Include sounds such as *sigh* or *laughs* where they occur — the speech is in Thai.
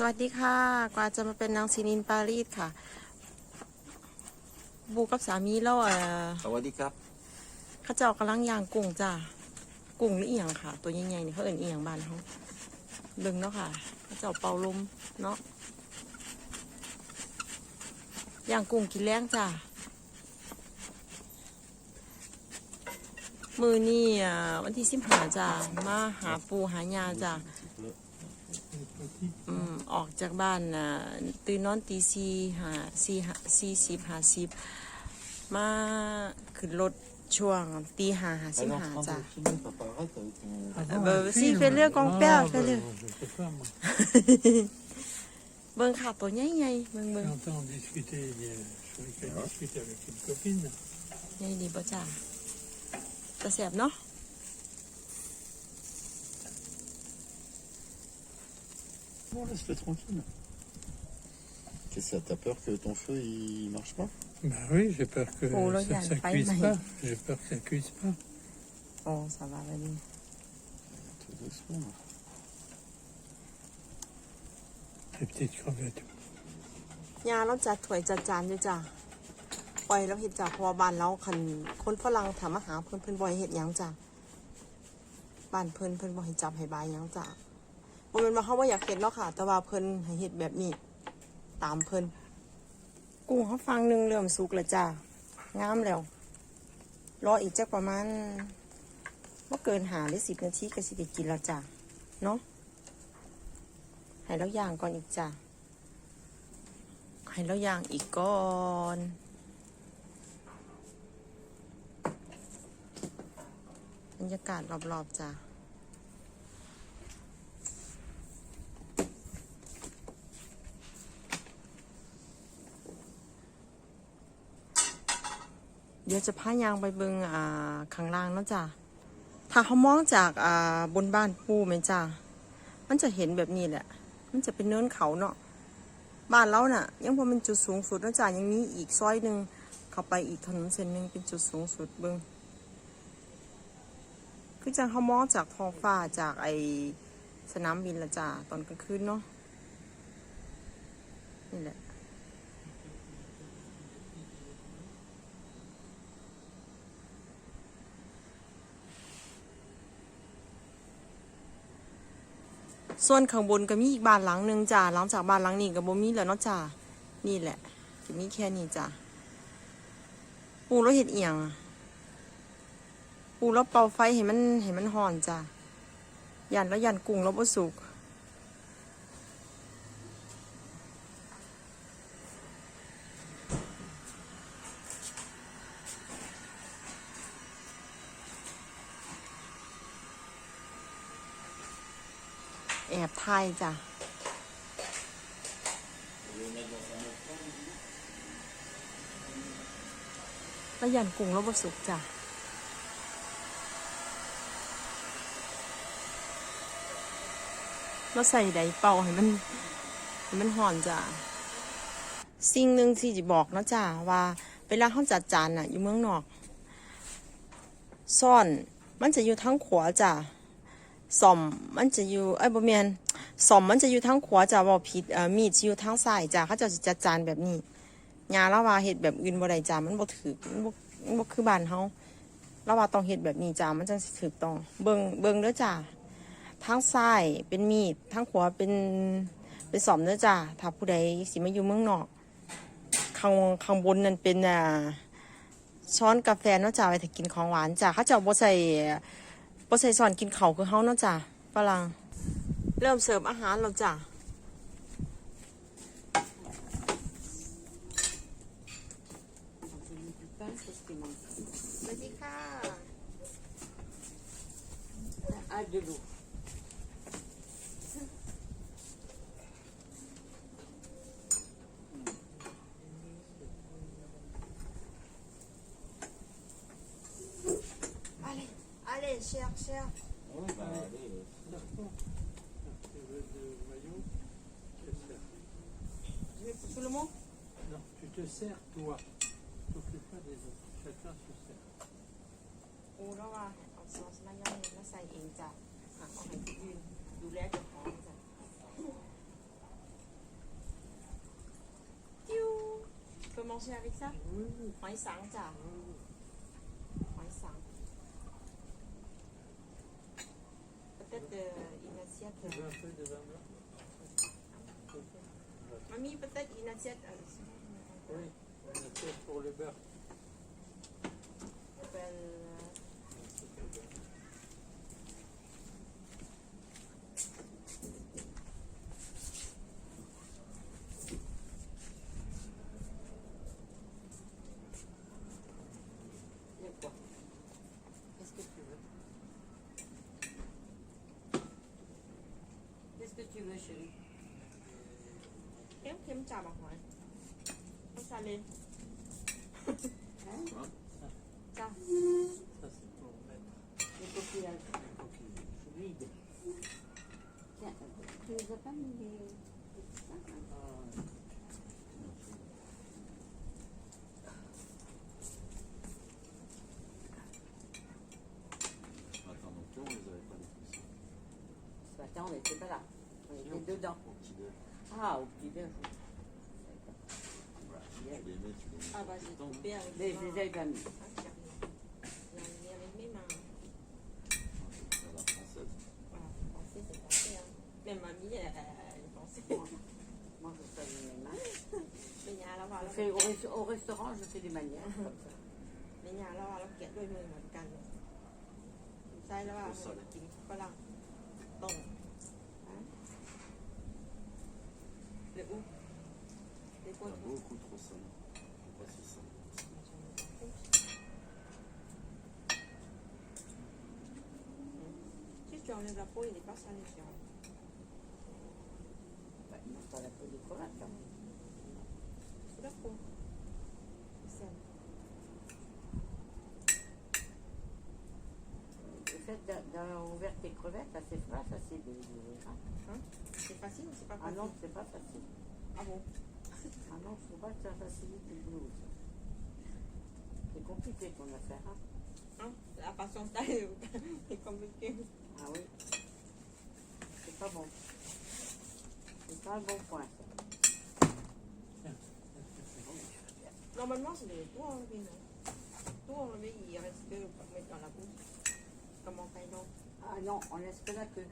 สวัสดีค่ะ กว่าจะมาเป็นนางซินินปารีสค่ะ บูกับสามีเราเอ่อสวัสดีครับเขาเจ้ากำลังย่างกุ้งจ้ากุ้งหรือเอียงค่ะ ตัวใหญ่ๆนี่เขาเอิ่นเอียงบ้านเขาเบิ่งเนาะค่ะเขาเจ้าเป่าลมเนาะย่างกุ้งกินแรงจ้ามือนี่อะวันที่สิบหาจ้ามาหาปูหายาจ้าอืม ออกจากบ้านน่ะตื่นนอนตีสี่หาสี่หาสี่สิบหาสิบมาขึ้นรถช่วงตีหาหาสิบ Alors, หา prends จ้ะ le film, papa, arrête avec ton... Ah bah, si, fais-le, compère, Ah, fais-le. bah, je sais pas, moi. เบิ่งค่ะตัวใหญ่ๆเบิ่งเบิ่ง J'entends discuter, il y a- je croyais qu'elle discutait avec une copine. ใหญ่ดีป่ะจ้ะจะแสบเนาะ Bon, laisse-le tranquille. Qu'est-ce que ça T'as peur que ton feu, il marche pas Bah oui, j'ai peur que Oh là, il y a ça, ça le paille cuise maïs. pas. J'ai peur que ça cuise pas. โอ้สบายไปดี Tout doucement. là. Les petites crevettes. ยาเราจัดถ้วยจัดจานอยู่จ้ะปล่อยเราเห็ดจ้ะเพราะว่าบ้านเราคันคนฝรั่งถามมาหาเพิ่นเพิ่นบ่ให้เห็ดหยังจ้ะบ้านเพิ่นเพิ่นบ่ให้จับให้บายหยังจ้ะ บ่แม่นว่าเขาบ่อยากเห็ดเนาะค่ะ แต่ว่าเพิ่นให้เห็ดแบบนี้ ตามเพิ่นกุ้งเขาฟังหนึ่งเริ่มสุกแล้วจ้ะงามแล้ว รออีกจักประมาณบ่เกินหาหรือสิบนาทีก็สิได้กินแล้วจ้ะเนาะให้เราย่างก่อนอีกจ้ะให้เราย่างอีกก่อนบรรยากาศรอบๆจ้ะ เดี๋ยวจะพายางไปเบิงอ่าข้างล่างเนาะจ้ะถ้าเขามองจากอ่าบนบ้านปูแม่นจ้ะมันจะเห็นแบบนี้แหละ มันจะเป็นเนินเขาเนาะบ้านเราน่ะ ยังพอเป็นจุดสูงสุดนะจ๊ะยังมีอีกซอยหนึ่งเข้าไปอีกถนนเส้นหนึ่งเป็นจุดสูงสุดเบิงคือจังเขามองจากท้องฟ้าจากไอสนามบินละจ้ะตอนกลางคืนเนาะนี่แหละ ส่วนข้างบนก็มีอีกบ้านหลังหนึ่งจ้าหลังจากบ้านหลังนี้ก็บ่มีแล้วเนาะจ้านี่แหละจะมีแค่นี้จ้าปูแล้วเห็ดเอียงอะปูแล้วเป่าไฟให้มันให้มันห่อนจ้ายันแล้วยันกุ้งแล้วบ่สุก แอบถ่ายจ้ะแล้วยันกุ้งแล้วบสุกจ้ะแล้วใส่ไดเป่าให้มันให้มันห่อนจ้ะ สิ่งหนึ่งที่จะบอกนะจ้ะว่าเวลาเขาจัดจานน่ะอยู่เมืองนอก ซ่อนมันจะอยู่ทั้งขวาจ้ะ สอมมันจะอยู่ไอ้ยบ่แมนสอมมันจะอยู่ทั้งขวาจะบ่ผิดเอ่อมีดจะอยู่ทั้งซ้ายจ้ะเขาจะจัดจานแบบนี้ยาละว่าเห็ดแบบอื่นบ่ได้จ้ามันบ่ถือมันบ่มันบ่คือบ้านเฮาละว่าต้องเห็ดแบบนี้จ้ามันจังสิถูกต้อง เบิ่งเบิ่งเด้อจ้าทางซ้ายเป็นมีดทางขวาเป็นเป็นสอมเด้อจ้าถ้าผู้ใดสิมาอยู่เมืองนอกข้างข้างบนนั่นเป็นอ่าช้อนกาแฟเนาะจ้าไว้ถ้ากินของหวานจ้าเขาจะบ่ใส่ บ่ใส่ช้อนกินข้าวคือเฮาเนาะจ้าฝรั่งเริ่มเสิร์ฟอาหารแล้วจ้าสวัสดีค่ะ Ah, de l'eau. allez, cher, cher. Oui, bah, allez. Tout le monde? Non, tu te sers toi. T'occupes pas des autres. Chacun se sert. กูแล้วว่าเอาซอสมะยองมาใส่เองจ้ะหาของให้คนอื่นดูแลเจ้าของจ้ะจิ้ว Commencer avec ça Mamie, peut-être une assiette. Oui, une pour le beurre. Qu'est-ce que tu veux, chérie เค็มเค็มๆจ้ะบอกหอยต้องซาเลน Heinจ้ะ Ça, c'est pour mettre Les coquillages. les coquilles. Vide. Tiens, tu les as pas mis les... les petits sacs, hein Ah, Attends, donc toi, on les avait pas les poussés. Ce matin, on n'était pas là. il est dedans. Ah, au petit-déj. Ah, bah, j'ai avec ma- ah, mais. À ah, la française. C'est. Hein. Même mamie, elle, elle. Moi, je fais mes mains. Au, restaurant, je fais des manières *laughs* mais alors, alors. Ça, voilà. Bon. des Beaucoup trop simple. Je pas si simple. Si tu enlèves la peau, il n'est pas salé, c'est. Bah, il mange pas la peau de colac, quand même. C'est la peau. C'est ça. d'avoir ouvert tes crevettes, c'est pas facile de hein. Hein C'est facile ou c'est pas facile Ah non, c'est pas facile. Ah bon? Ah non, faut pas que ça facilite le boulot. ça. C'est compliqué ton affaire. Hein. hein? La patience c'est *laughs* compliqué. Ah oui. C'est pas bon. C'est pas un bon point, ça. Normalement, c'est tout enlevé, non Tout enlevé, il reste que pour mettre dans la bouche. Comme en Thaïlande. Ah non, on laisse que la queue.